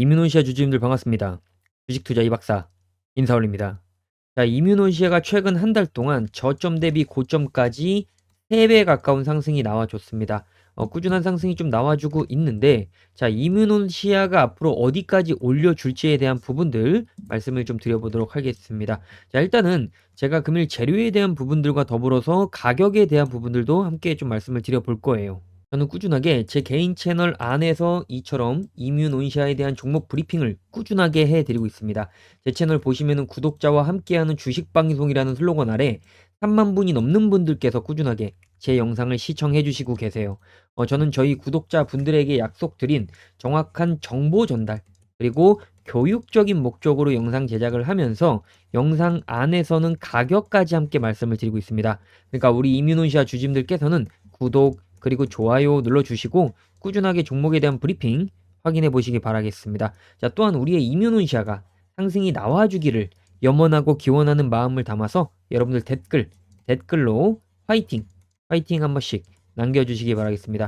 이뮤노시아 주주님들 반갑습니다. 주식투자 이박사 인사 올립니다. 자, 이뮤노시아가 최근 한 달 동안 저점 대비 고점까지 3배 가까운 상승이 나와줬습니다. 어, 꾸준한 상승이 좀 나와주고 있는데, 자, 이뮤노시아가 앞으로 어디까지 올려줄지에 대한 부분들 말씀을 좀 드려보도록 하겠습니다. 자, 일단은 제가 금일 재료에 대한 부분들과 더불어서 가격에 대한 부분들도 함께 좀 말씀을 드려볼 거예요. 저는 꾸준하게 제 개인 채널 안에서 이처럼 이뮤논시아에 대한 종목 브리핑을 꾸준하게 해드리고 있습니다. 제 채널 보시면은 구독자와 함께하는 주식방송이라는 슬로건 아래 3만 분이 넘는 분들께서 꾸준하게 제 영상을 시청해 주시고 계세요. 어, 저는 저희 구독자 분들에게 약속드린 정확한 정보 전달, 그리고 교육적인 목적으로 영상 제작을 하면서 영상 안에서는 가격까지 함께 말씀을 드리고 있습니다. 그러니까 우리 이뮤논시아 주주님들께서는 구독, 그리고 좋아요 눌러주시고 꾸준하게 종목에 대한 브리핑 확인해 보시기 바라겠습니다. 자, 또한 우리의 이뮤논시아가 상승이 나와주기를 염원하고 기원하는 마음을 담아서 여러분들 댓글, 댓글로 화이팅, 화이팅 한 번씩 남겨주시기 바라겠습니다.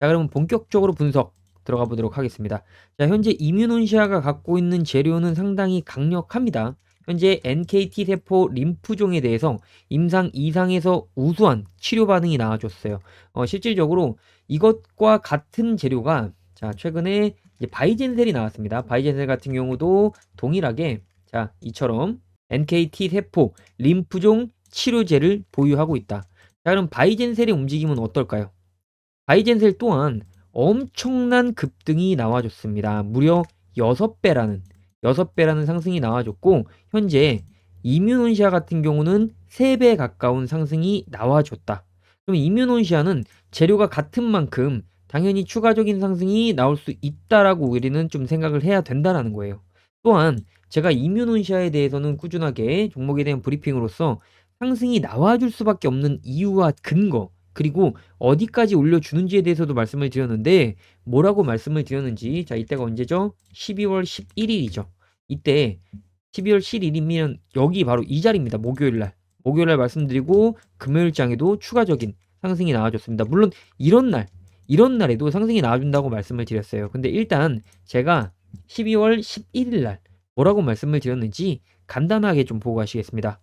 자, 그러면 본격적으로 분석 들어가 보도록 하겠습니다. 자, 현재 이뮤논시아가 갖고 있는 재료는 상당히 강력합니다. 현재 NKT 세포 림프종에 대해서 임상 이상에서 우수한 치료 반응이 나와줬어요. 어, 실질적으로 이것과 같은 재료가 자 최근에 바이젠셀이 나왔습니다. 바이젠셀 같은 경우도 동일하게 자 이처럼 NKT 세포 림프종 치료제를 보유하고 있다. 자 그럼 바이젠셀의 움직임은 어떨까요? 바이젠셀 또한 엄청난 급등이 나와줬습니다. 무려 6배라는 6배라는 상승이 나와줬고 현재 이뮤논시아 같은 경우는 3배 가까운 상승이 나와줬다. 그럼 이뮤논시아는 재료가 같은 만큼 당연히 추가적인 상승이 나올 수 있다라고 우리는 좀 생각을 해야 된다라는 거예요. 또한 제가 이뮤논시아에 대해서는 꾸준하게 종목에 대한 브리핑으로서 상승이 나와줄 수밖에 없는 이유와 근거 그리고 어디까지 올려주는지에 대해서도 말씀을 드렸는데 뭐라고 말씀을 드렸는지 자 이때가 언제죠? 12월 11일이죠. 이때 12월 11일이면 여기 바로 이 자리입니다. 목요일날 목요일날 말씀드리고 금요일장에도 추가적인 상승이 나와줬습니다. 물론 이런 날 이런 날에도 상승이 나와준다고 말씀을 드렸어요. 근데 일단 제가 12월 11일날 뭐라고 말씀을 드렸는지 간단하게 좀 보고 가시겠습니다.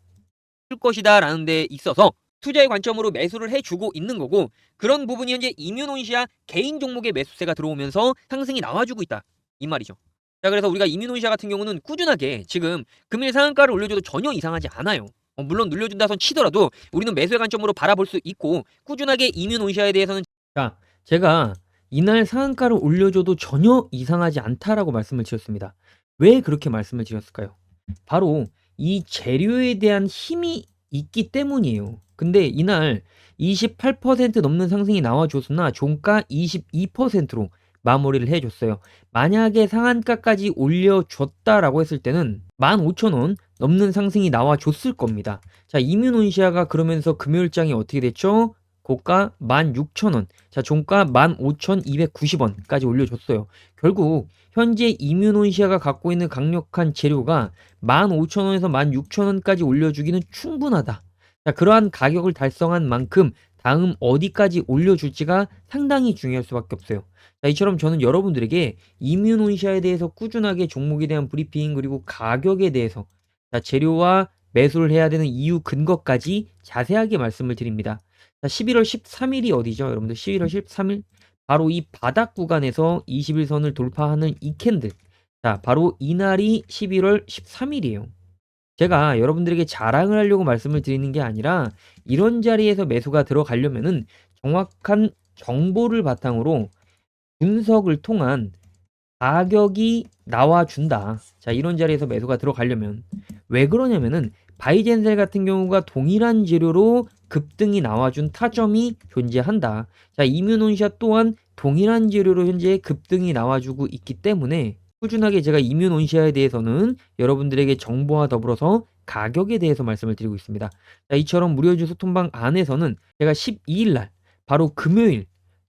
줄 것이다 라는 데 있어서 투자의 관점으로 매수를 해주고 있는 거고 그런 부분이 현재 이뮤논시아 개인 종목의 매수세가 들어오면서 상승이 나와주고 있다 이 말이죠. 자 그래서 우리가 이뮤논시아 같은 경우는 꾸준하게 지금 금일 상한가를 올려줘도 전혀 이상하지 않아요. 어, 물론 눌려준다 손 치더라도 우리는 매수의 관점으로 바라볼 수 있고 꾸준하게 이뮤논시아에 대해서는 자, 제가 이날 상한가를 올려줘도 전혀 이상하지 않다라고 말씀을 드렸습니다. 왜 그렇게 말씀을 드렸을까요? 바로 이 재료에 대한 힘이 있기 때문이에요. 근데 이날 28% 넘는 상승이 나와줬으나 종가 22%로 마무리를 해줬어요. 만약에 상한가까지 올려줬다라고 했을 때는 15,000원 넘는 상승이 나와줬을 겁니다. 자, 이뮤논시아가 그러면서 금요일장이 어떻게 됐죠? 고가 16,000원, 자 종가 15,290원까지 올려줬어요. 결국 현재 이뮤논시아가 갖고 있는 강력한 재료가 15,000원에서 16,000원까지 올려주기는 충분하다. 자 그러한 가격을 달성한 만큼 다음 어디까지 올려줄지가 상당히 중요할 수밖에 없어요. 자 이처럼 저는 여러분들에게 이뮤논시아에 대해서 꾸준하게 종목에 대한 브리핑 그리고 가격에 대해서 자 재료와 매수를 해야 되는 이유 근거까지 자세하게 말씀을 드립니다. 자, 11월 13일이 어디죠? 여러분들 11월 13일 바로 이 바닥 구간에서 21선을 돌파하는 이 캔들 자 바로 이날이 11월 13일이에요. 제가 여러분들에게 자랑을 하려고 말씀을 드리는 게 아니라 이런 자리에서 매수가 들어가려면은 정확한 정보를 바탕으로 분석을 통한 가격이 나와준다. 자 이런 자리에서 매수가 들어가려면 왜 그러냐면은 바이젠셀 같은 경우가 동일한 재료로 급등이 나와준 타점이 존재한다. 자, 이뮤논시아 또한 동일한 재료로 현재 급등이 나와주고 있기 때문에 꾸준하게 제가 이뮤논시아에 대해서는 여러분들에게 정보와 더불어서 가격에 대해서 말씀을 드리고 있습니다. 자, 이처럼 무료주소 톤방 안에서는 제가 12일 날 바로 금요일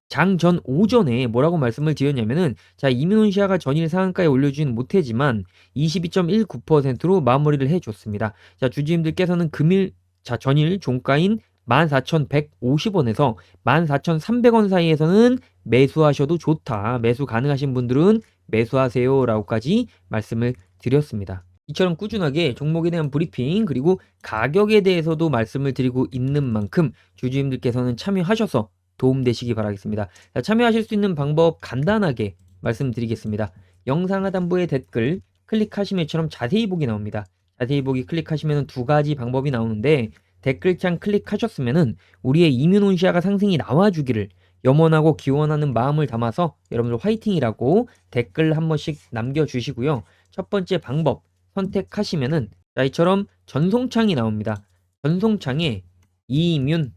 장전 오전에 뭐라고 말씀을 드렸냐면은 자 이뮤논시아가 전일 상한가에 올려주진 못했지만 22.19%로 마무리를 해줬습니다. 자 주주님들께서는 금일 자 전일 종가인 14,150원에서 14,300원 사이에서는 매수하셔도 좋다. 매수 가능하신 분들은 매수하세요라고까지 말씀을 드렸습니다. 이처럼 꾸준하게 종목에 대한 브리핑 그리고 가격에 대해서도 말씀을 드리고 있는 만큼 주주님들께서는 참여하셔서 도움되시기 바라겠습니다. 자, 참여하실 수 있는 방법 간단하게 말씀드리겠습니다. 영상 하단부에 댓글 클릭하시면 처럼 자세히 보기 나옵니다. 자세히 보기 클릭하시면 두 가지 방법이 나오는데 댓글창 클릭하셨으면은 우리의 이뮤논시아가 상승이 나와주기를 염원하고 기원하는 마음을 담아서 여러분들 화이팅이라고 댓글 한 번씩 남겨주시고요. 첫 번째 방법 선택하시면은 자 이처럼 전송창이 나옵니다. 전송창에 이뮨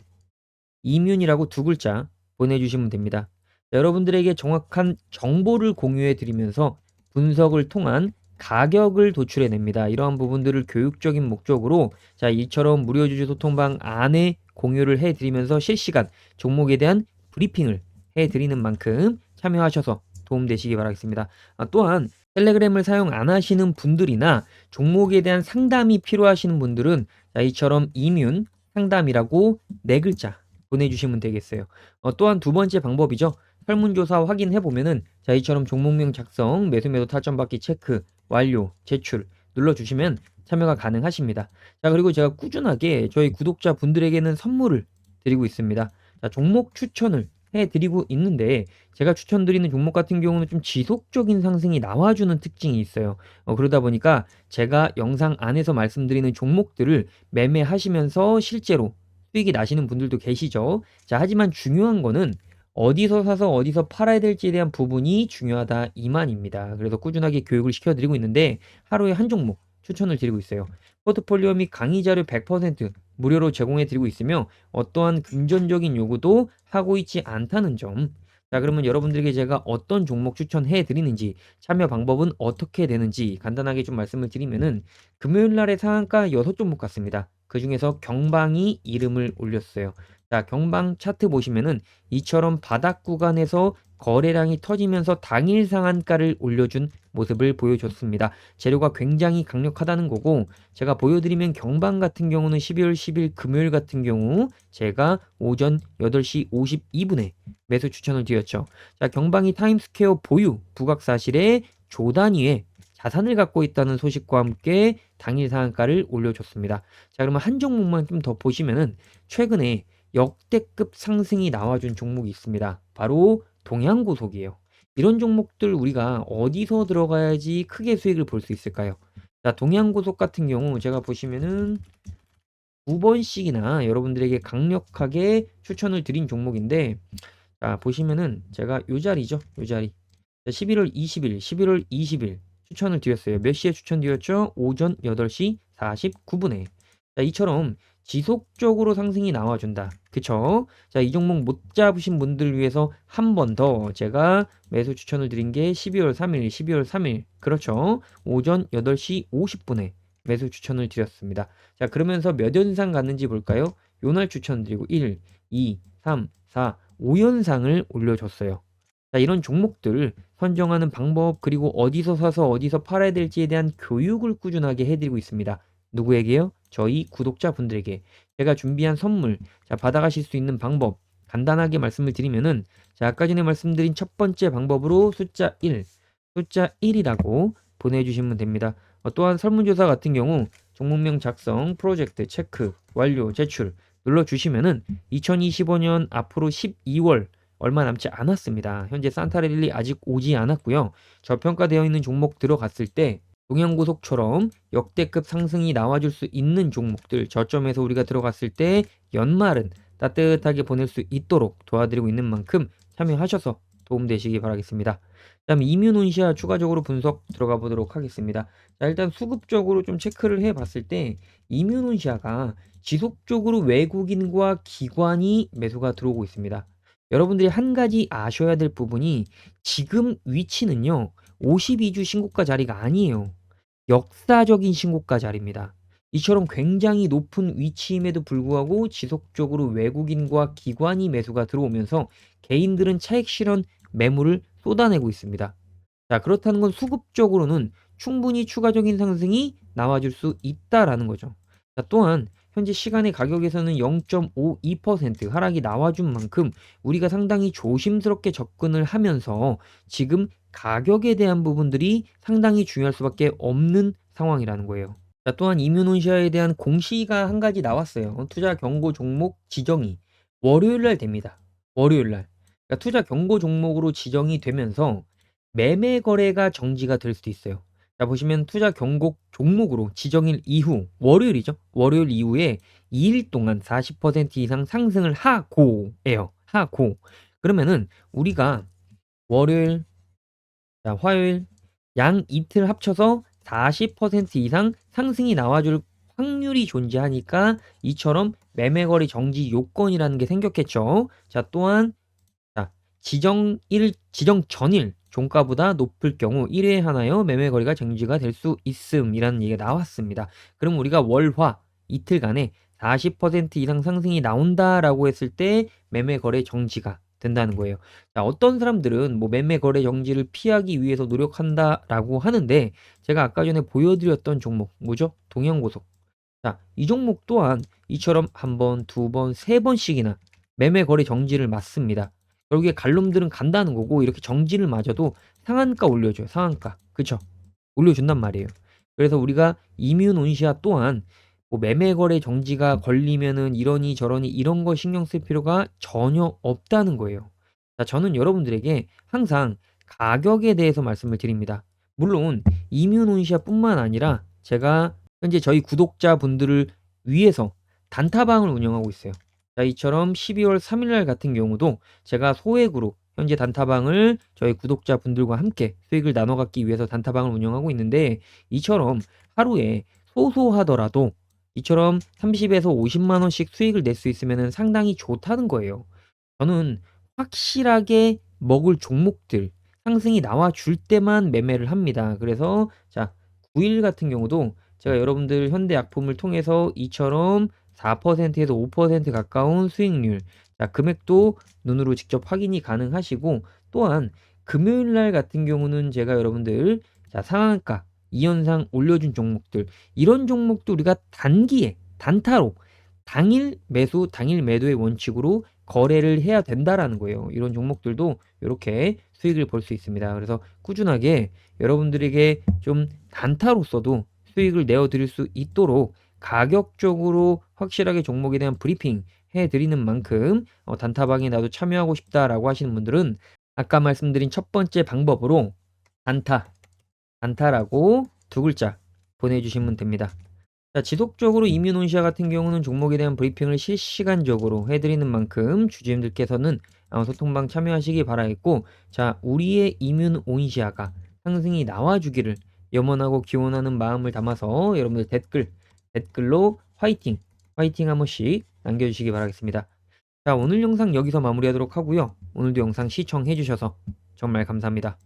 이뮨이라고 두 글자 보내주시면 됩니다. 자, 여러분들에게 정확한 정보를 공유해 드리면서 분석을 통한 가격을 도출해 냅니다. 이러한 부분들을 교육적인 목적으로 자 이처럼 무료 주주 소통방 안에 공유를 해 드리면서 실시간 종목에 대한 브리핑을 해 드리는 만큼 참여하셔서 도움되시기 바라겠습니다. 아, 또한 텔레그램을 사용 안 하시는 분들이나 종목에 대한 상담이 필요하시는 분들은 자, 이처럼 이뮨 상담이라고 네 글자 보내주시면 되겠어요. 어, 또한 두 번째 방법이죠. 설문조사 확인해 보면은 자 이처럼 종목명 작성, 매수 매도 타점 받기 체크, 완료, 제출 눌러주시면 참여가 가능하십니다. 자 그리고 제가 꾸준하게 저희 구독자 분들에게는 선물을 드리고 있습니다. 자 종목 추천을 해드리고 있는데 제가 추천드리는 종목 같은 경우는 좀 지속적인 상승이 나와주는 특징이 있어요. 어, 그러다 보니까 제가 영상 안에서 말씀드리는 종목들을 매매하시면서 실제로 수익이 나시는 분들도 계시죠. 자, 하지만 중요한 거는 어디서 사서 어디서 팔아야 될지에 대한 부분이 중요하다 이만입니다. 그래서 꾸준하게 교육을 시켜드리고 있는데 하루에 한 종목 추천을 드리고 있어요. 포트폴리오 및 강의 자료 100% 무료로 제공해 드리고 있으며 어떠한 금전적인 요구도 하고 있지 않다는 점. 자, 그러면 여러분들에게 제가 어떤 종목 추천해 드리는지, 참여 방법은 어떻게 되는지 간단하게 좀 말씀을 드리면은 금요일 날에 상한가 6종목 같습니다. 그 중에서 경방이 이름을 올렸어요. 자, 경방 차트 보시면은 이처럼 바닥 구간에서 거래량이 터지면서 당일 상한가를 올려준 모습을 보여줬습니다. 재료가 굉장히 강력하다는 거고 제가 보여드리면 경방 같은 경우는 12월 10일 금요일 같은 경우 제가 오전 8시 52분에 매수 추천을 드렸죠. 자, 경방이 타임스퀘어 보유 부각 사실에 조 단위의 자산을 갖고 있다는 소식과 함께 당일 상한가를 올려줬습니다. 자, 그러면 한 종목만 좀 더 보시면은 최근에 역대급 상승이 나와준 종목이 있습니다. 바로 동양고속이에요. 이런 종목들 우리가 어디서 들어가야지 크게 수익을 볼 수 있을까요? 자, 동양고속 같은 경우 제가 보시면은 두 번씩이나 여러분들에게 강력하게 추천을 드린 종목인데 자, 보시면은 제가 요 자리죠. 요 자리. 자, 11월 20일, 11월 20일 추천을 드렸어요. 몇 시에 추천드렸죠? 오전 8시 49분에. 자, 이처럼 지속적으로 상승이 나와준다. 그쵸? 자, 이 종목 못 잡으신 분들 위해서 한 번 더 제가 매수 추천을 드린 게 12월 3일, 12월 3일. 그렇죠? 오전 8시 50분에 매수 추천을 드렸습니다. 자, 그러면서 몇 연상 갔는지 볼까요? 요날 추천드리고 1, 2, 3, 4, 5연상을 올려줬어요. 자, 이런 종목들 선정하는 방법 그리고 어디서 사서 어디서 팔아야 될지에 대한 교육을 꾸준하게 해드리고 있습니다. 누구에게요? 저희 구독자분들에게 제가 준비한 선물 자 받아가실 수 있는 방법 간단하게 말씀을 드리면은 자 아까 전에 말씀드린 첫 번째 방법으로 숫자 1 숫자 1이라고 보내주시면 됩니다. 어, 또한 설문조사 같은 경우 종목명 작성 프로젝트 체크 완료 제출 눌러주시면은 2025년 앞으로 12월 얼마 남지 않았습니다. 현재 산타레릴리 아직 오지 않았고요. 저평가되어 있는 종목 들어갔을 때 동양고속처럼 역대급 상승이 나와줄 수 있는 종목들 저점에서 우리가 들어갔을 때 연말은 따뜻하게 보낼 수 있도록 도와드리고 있는 만큼 참여하셔서 도움되시기 바라겠습니다. 다음 이뮤논시아 추가적으로 분석 들어가 보도록 하겠습니다. 자, 일단 수급적으로 좀 체크를 해 봤을 때 이뮤논시아가 지속적으로 외국인과 기관이 매수가 들어오고 있습니다. 여러분들이 한 가지 아셔야 될 부분이 지금 위치는요. 52주 신고가 자리가 아니에요. 역사적인 신고가 자리입니다. 이처럼 굉장히 높은 위치임에도 불구하고 지속적으로 외국인과 기관이 매수가 들어오면서 개인들은 차익 실현 매물을 쏟아내고 있습니다. 자, 그렇다는 건 수급적으로는 충분히 추가적인 상승이 나와줄 수 있다라는 거죠. 자, 또한 현재 시간의 가격에서는 0.52% 하락이 나와준 만큼 우리가 상당히 조심스럽게 접근을 하면서 지금 가격에 대한 부분들이 상당히 중요할 수밖에 없는 상황이라는 거예요. 자, 또한 이뮤논시아에 대한 공시가 한 가지 나왔어요. 투자 경고 종목 지정이 월요일 날 됩니다. 월요일 날. 그러니까 투자 경고 종목으로 지정이 되면서 매매 거래가 정지가 될 수도 있어요. 자, 보시면 투자 경고 종목으로 지정일 이후 월요일이죠. 월요일 이후에 2일 동안 40% 이상 상승을 하고예요. 하고. 그러면은 우리가 월요일, 자, 화요일 양 이틀 합쳐서 40% 이상 상승이 나와줄 확률이 존재하니까 이처럼 매매거래 정지 요건이라는 게 생겼겠죠. 자, 또한 자, 지정 일, 지정 전일 종가보다 높을 경우 1회에 하나여 매매거래가 정지가 될 수 있음이라는 얘기가 나왔습니다. 그럼 우리가 월화 이틀간에 40% 이상 상승이 나온다라고 했을 때 매매거래 정지가 된다는 거예요. 자, 어떤 사람들은 뭐 매매 거래 정지를 피하기 위해서 노력한다라고 하는데 제가 아까 전에 보여드렸던 종목 뭐죠? 동영고속. 자, 이 종목 또한 이처럼 한 번, 두 번, 세 번씩이나 매매 거래 정지를 맞습니다. 결국에 갈놈들은 간다는 거고 이렇게 정지를 맞아도 상한가 올려줘요. 상한가. 그쵸? 올려준단 말이에요. 그래서 우리가 이뮤논시아 또한 뭐 매매 거래 정지가 걸리면은 이러니 저러니 이런 거 신경 쓸 필요가 전혀 없다는 거예요. 자, 저는 여러분들에게 항상 가격에 대해서 말씀을 드립니다. 물론 이뮤논시아뿐만 아니라 제가 현재 저희 구독자분들을 위해서 단타방을 운영하고 있어요. 자, 이처럼 12월 3일 날 같은 경우도 제가 소액으로 현재 단타방을 저희 구독자분들과 함께 수익을 나눠 갖기 위해서 단타방을 운영하고 있는데 이처럼 하루에 소소하더라도 이처럼 30에서 50만 원씩 수익을 낼 수 있으면 상당히 좋다는 거예요. 저는 확실하게 먹을 종목들 상승이 나와 줄 때만 매매를 합니다. 그래서 자, 9일 같은 경우도 제가 여러분들 현대약품을 통해서 이처럼 4%에서 5% 가까운 수익률, 자, 금액도 눈으로 직접 확인이 가능하시고 또한 금요일 날 같은 경우는 제가 여러분들 자, 상한가 이현상 올려준 종목들 이런 종목도 우리가 단기에 단타로 당일 매수, 당일 매도의 원칙으로 거래를 해야 된다라는 거예요. 이런 종목들도 이렇게 수익을 볼 수 있습니다. 그래서 꾸준하게 여러분들에게 좀 단타로서도 수익을 내어 드릴 수 있도록 가격적으로 확실하게 종목에 대한 브리핑 해 드리는 만큼 어, 단타방에 나도 참여하고 싶다라고 하시는 분들은 아까 말씀드린 첫 번째 방법으로 단타, 단타라고 두 글자 보내주시면 됩니다. 자, 지속적으로 이뮤논시아 같은 경우는 종목에 대한 브리핑을 실시간적으로 해드리는 만큼 주주님들께서는 어, 소통방 참여하시기 바라겠고, 자, 우리의 이뮤온시아가 상승이 나와주기를 염원하고 기원하는 마음을 담아서 여러분들 댓글, 댓글로 화이팅, 화이팅 한 번씩 남겨주시기 바라겠습니다. 자, 오늘 영상 여기서 마무리하도록 하고요. 오늘도 영상 시청해주셔서 정말 감사합니다.